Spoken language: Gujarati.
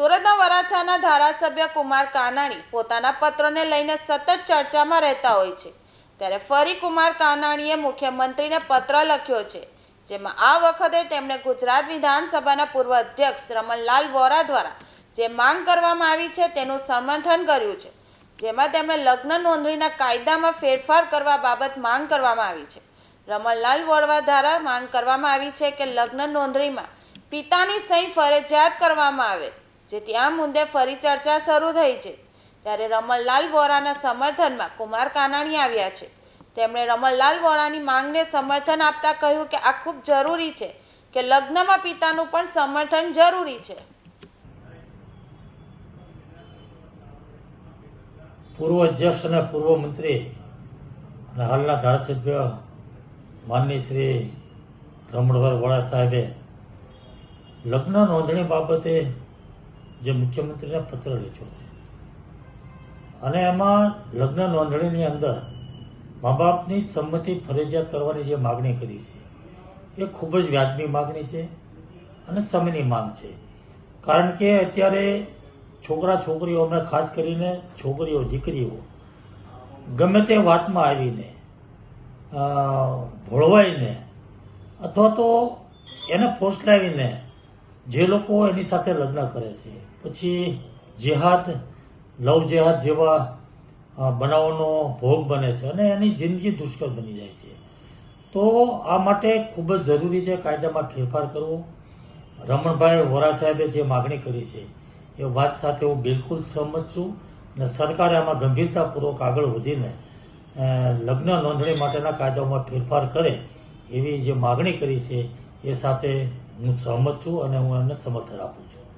સુરતના વરાછાના ધારાસભ્ય કુમાર કાનાણી પોતાના પત્રને લઈને સતત ચર્ચામાં રહેતા હોય છે. ત્યારે ફરી કુમાર કાનાણીએ મુખ્યમંત્રીને પત્ર લખ્યો છે, જેમાં આ વખતે તેમણે ગુજરાત વિધાનસભાના પૂર્વ અધ્યક્ષ રમણલાલ વોરા દ્વારા જે માંગ કરવામાં આવી છે તેનું સમર્થન કર્યું છે, જેમાં તેમણે લગ્ન નોંધણીના કાયદામાં ફેરફાર કરવા બાબત માંગ કરવામાં આવી છે. રમણલાલ વોરવા દ્વારા માંગ કરવામાં આવી છે કે લગ્ન નોંધણીમાં પિતાની સહી ફરજિયાત કરવામાં આવે જેથી આ મુદ્દે ફરી ચર્ચા શરૂ થઈ છે. ત્યારે રમણલાલ વોરાના સમર્થનમાં કુમાર કાનાણી આવ્યા છે. તેમણે રમણલાલ વોરાની માંગને સમર્થન આપતા કહ્યું કે આ ખૂબ જરૂરી છે કે લગ્નમાં પિતાનું પણ સમર્થન જરૂરી છે. પૂર્વ અધ્યક્ષ અને પૂર્વ મંત્રી અને હાલના ધારાસભ્ય માનની શ્રી રમણભાઈ વડા સાહેબે લગ્ન નોંધણી બાબતે જે મુખ્યમંત્રીને પત્ર લખ્યો છે. અને એમાં લગ્ન નોંધણીની અંદર મા બાપની સંમતિ ફરજિયાત કરવાની જે માગણી કરી છે, એ ખૂબ જ વ્યાજબી માગણી છે અને સમયની માંગ છે. કારણ કે અત્યારે છોકરા છોકરીઓ અમે ખાસ કરીને છોકરીઓ, દીકરીઓ, ગમે તે વાતમાં આવીને ભોળવાઈને અથવા તો એને ફોસલાવીને જે લોકો એની સાથે લગ્ન કરે છે. પછી જેહાદ લવ જેહાદ જેવા બનાવોનો ભોગ બને છે અને એની જિંદગી દુષ્કર બની જાય છે. તો આ માટે ખૂબ જ જરૂરી છે કાયદામાં ફેરફાર કરવો. રમણભાઈ વોરા સાહેબે જે માગણી કરી છે, એ વાત સાથે હું બિલકુલ સહમત છું અને સરકારે આમાં ગંભીરતાપૂર્વક આગળ વધીને લગ્ન નોંધણી માટેના કાયદાઓમાં ફેરફાર કરે એવી જે માગણી કરી છે એ સાથે હું સહમત છું અને હું એમને સમર્થન આપું છું.